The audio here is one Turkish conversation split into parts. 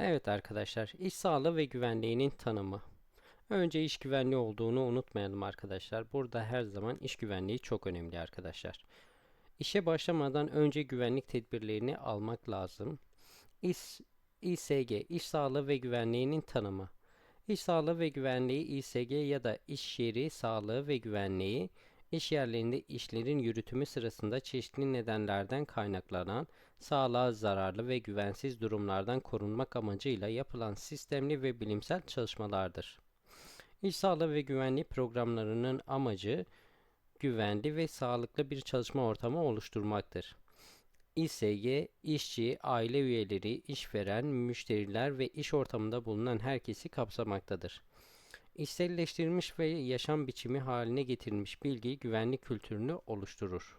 Evet arkadaşlar, iş sağlığı ve güvenliğinin tanımı. Önce iş güvenliği olduğunu unutmayalım arkadaşlar. Burada her zaman iş güvenliği çok önemli arkadaşlar. İşe başlamadan önce güvenlik tedbirlerini almak lazım. İş, İSG, iş sağlığı ve güvenliğinin tanımı. İş sağlığı ve güvenliği İSG ya da iş yeri sağlığı ve güvenliği, iş yerlerinde işlerin yürütümü sırasında çeşitli nedenlerden kaynaklanan sağlığa zararlı ve güvensiz durumlardan korunmak amacıyla yapılan sistemli ve bilimsel çalışmalardır. İş sağlığı ve güvenliği programlarının amacı güvenli ve sağlıklı bir çalışma ortamı oluşturmaktır. İSG, işçi, aile üyeleri, işveren, müşteriler ve iş ortamında bulunan herkesi kapsamaktadır. İşselleştirilmiş ve yaşam biçimi haline getirilmiş bilgi güvenlik kültürünü oluşturur.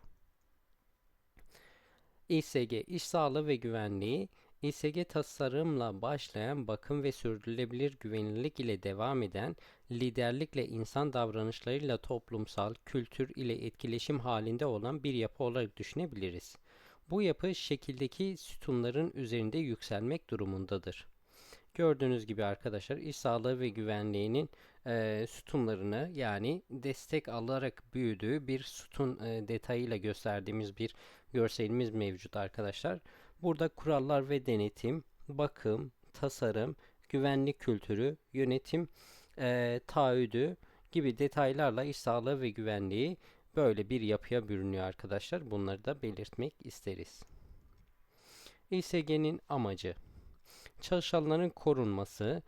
İSG, iş sağlığı ve güvenliği, İSG tasarımla başlayan bakım ve sürdürülebilir güvenilirlik ile devam eden, liderlikle insan davranışlarıyla toplumsal, kültür ile etkileşim halinde olan bir yapı olarak düşünebiliriz. Bu yapı şekildeki sütunların üzerinde yükselmek durumundadır. Gördüğünüz gibi arkadaşlar iş sağlığı ve güvenliğinin e, sütunlarını yani destek alarak büyüdüğü bir sütun e, detayıyla gösterdiğimiz bir görselimiz mevcut arkadaşlar. Burada kurallar ve denetim, bakım, tasarım, güvenlik kültürü, yönetim, e, taahhüdü gibi detaylarla iş sağlığı ve güvenliği böyle bir yapıya bürünüyor arkadaşlar. Bunları da belirtmek isteriz. İSG'nin amacı çalışanların korunması,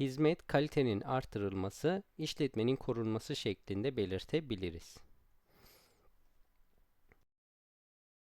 hizmet kalitenin artırılması, işletmenin korunması şeklinde belirtebiliriz.